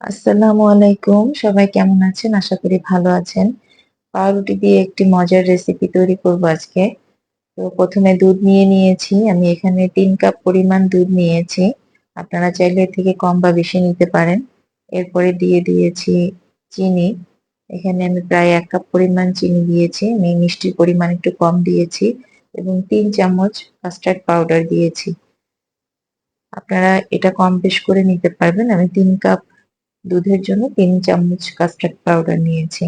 আসসালামু আলাইকুম। সবাই কেমন আছেন? আশা করি ভালো আছেন। পাউরুটি দিয়ে একটি মজার রেসিপি তৈরি করব আজকে। তো প্রথমে দুধ নিয়ে নিয়েছি। আমি এখানে তিন কাপ পরিমাণ দুধ নিয়েছি। আপনারা চাইলে এর থেকে কম বা বেশি নিতে পারেন। এরপরে দিয়ে দিয়েছি চিনি। এখানে আমি প্রায় এক কাপ পরিমাণ চিনি দিয়েছি। আমি মিষ্টির পরিমাণ একটু কম দিয়েছি এবং তিন চামচ কাস্টার্ড পাউডার দিয়েছি। আপনারা এটা কম বেশ করে নিতে পারবেন। আমি তিন কাপ দুধের জন্য তিন চামচ কাস্টার্ড পাউডার নিয়েছি।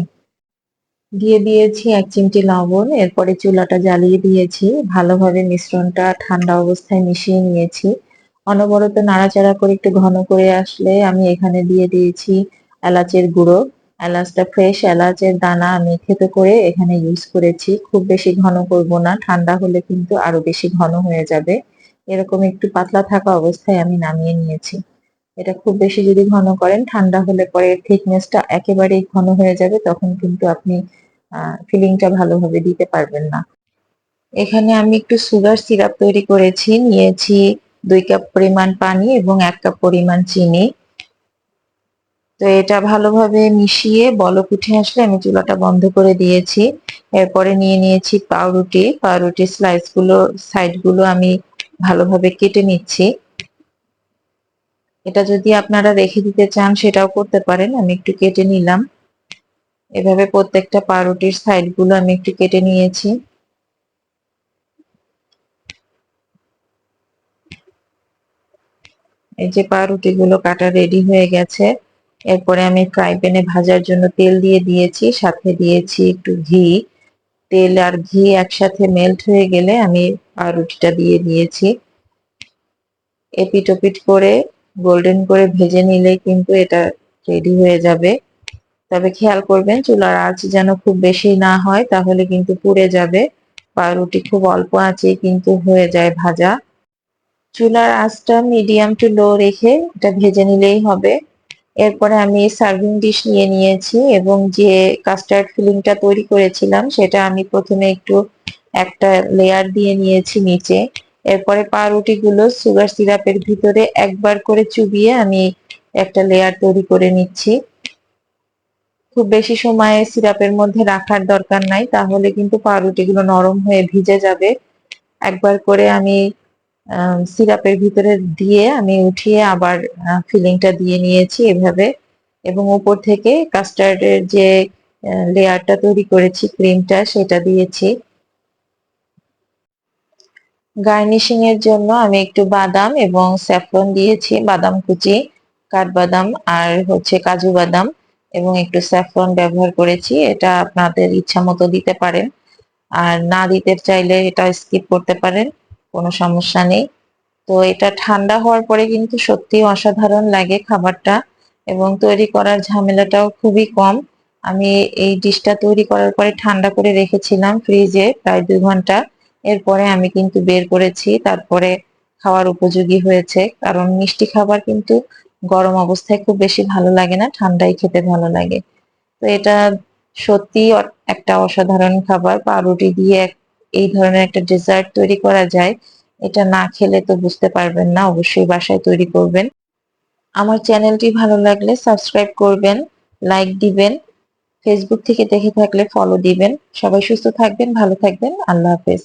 দিয়ে দিয়েছি এক চিমটি লবণ, এরপরে চুলাটা জ্বালিয়ে দিয়েছি। ভালোভাবে মিশ্রণটা ঠান্ডা অবস্থায় মিশিয়ে নিয়েছি। অনবরত নাড়াচাড়া করে একটু ঘন করে আসলে আমি এখানে দিয়ে দিয়েছি এলাচের গুঁড়ো। এলাচটা ফ্রেশ এলাচের দানা আমি খেতে করে এখানে ইউজ করেছি। খুব বেশি ঘন করব না, ঠান্ডা হলে কিন্তু আরও বেশি ঘন হয়ে যাবে। এরকম একটু পাতলা থাকা অবস্থায় আমি নামিয়ে নিয়েছি। এটা খুব বেশি যদি ঘন করেন, ঠান্ডা হলে পরে থিকনেসটা একেবারেই ঘন হয়ে যাবে, তখন কিন্তু আপনি ফিলিংটা ভালোভাবে দিতে পারবেন না। এখানে আমি একটু সুগার সিরাপ তৈরি করেছি, নিয়েছি দুই কাপ পরিমাণ পানি এবং এক কাপ পরিমাণ চিনি। তো এটা ভালোভাবে মিশিয়ে বলক উঠে আসলে আমি চুলাটা বন্ধ করে দিয়েছি। এরপরে নিয়ে নিয়েছি পাউরুটি পাউরুটি স্লাইসগুলো সাইডগুলো আমি ভালোভাবে কেটে নিচ্ছি। এটা যদি আপনারা রেখে দিতে চান, সেটাও করতে পারেন। আমি একটু কেটে নিলাম। এভাবে প্রত্যেকটা পাউরুটির সাইডগুলো আমি একটু কেটে নিয়েছি। এই যে পাউরুটি গুলো কাটা রেডি হয়ে গেছে। এরপরে আমি ফ্রাই প্যানে ভাজার জন্য তেল দিয়ে দিয়েছি। সাথে দিয়েছি একটু ঘি। তেল আর ঘি একসাথে মেল্ট হয়ে গেলে আমি পাউরুটিটা দিয়ে দিয়েছি। এপিট ওপিট করে গোল্ডেন করে ভেজে নিলে কিন্তু এটা রেডি হয়ে যাবে। তবে খেয়াল করবেন, চুলার আঁচ যেন খুব বেশি না হয়, তাহলে কিন্তু পুড়ে যাবে পাউরুটি খুব অল্প আঁচে কিন্তু হয়ে যায় ভাজা। চুলার আঁচটা মিডিয়াম টু লো রেখে এটা ভেজে নিলেই হবে। এরপরে আমি সার্ভিং ডিশ নিয়ে নিয়েছি এবং যে কাস্টার্ড ফিলিংটা তৈরি করেছিলাম, সেটা আমি প্রথমে একটু একটা লেয়ার দিয়ে নিয়েছি নিচে। এরপরে পাউরুটি গুলো সুগার সিরাপের ভিতরে একবার করে চুবিয়ে আমি একটা লেয়ার তৈরি করে নিচ্ছি। খুব বেশি সময় সিরাপের মধ্যে রাখার দরকার নাই, তাহলে কিন্তু পাউরুটি গুলো নরম হয়ে ভিজে যাবে। একবার করে আমি সিরাপের ভিতরে দিয়ে আমি উঠিয়ে আবার ফিলিংটা দিয়ে নিয়েছি এভাবে। এবং উপর থেকে কাস্টার্ডের যে লেয়ারটা তৈরি করেছি ক্রিমটা সেটা দিয়েছি। গার্নিশিং এর জন্য আমি একটু বাদাম এবং স্যাফরন দিয়েছি, বাদাম কুচি, কাঠবাদাম আর হচ্ছে কাজু বাদাম এবং একটু স্যাফরন ব্যবহার করেছি, এটা আপনাদের ইচ্ছা মতো দিতে পারেন। আর না দিতে চাইলে এটা স্কিপ করতে পারেন, কোনো সমস্যা নেই। তো এটা ঠান্ডা হওয়ার পরে কিন্তু সত্যি অসাধারণ লাগে খাবারটা এবং তৈরি করার ঝামেলাটাও খুবই কম। আমি এই ডিশটা তৈরি করার পরে ঠান্ডা করে রেখেছিলাম ফ্রিজে প্রায় দুই ঘণ্টা। এরপরে আমি কিন্তু বের করেছি, তারপরে খাওয়ার উপযোগী হয়েছে, কারণ মিষ্টি খাবার কিন্তু গরম অবস্থায় খুব বেশি ভালো লাগে না, ঠান্ডায় খেতে ভালো লাগে। তো এটা সত্যি একটা অসাধারণ খাবার পাউরুটি দিয়ে এই ধরনের একটা ডেজার্ট তৈরি করা যায়, এটা না খেলে তো বুঝতে পারবেন না, অবশ্যই বাসায় তৈরি করবেন। আমার চ্যানেলটি ভালো লাগলে সাবস্ক্রাইব করবেন, লাইক দিবেন ফেসবুক থেকে দেখে থাকলে ফলো দিবেন। সবাই সুস্থ থাকবেন, ভালো থাকবেন, আল্লাহ হাফেজ।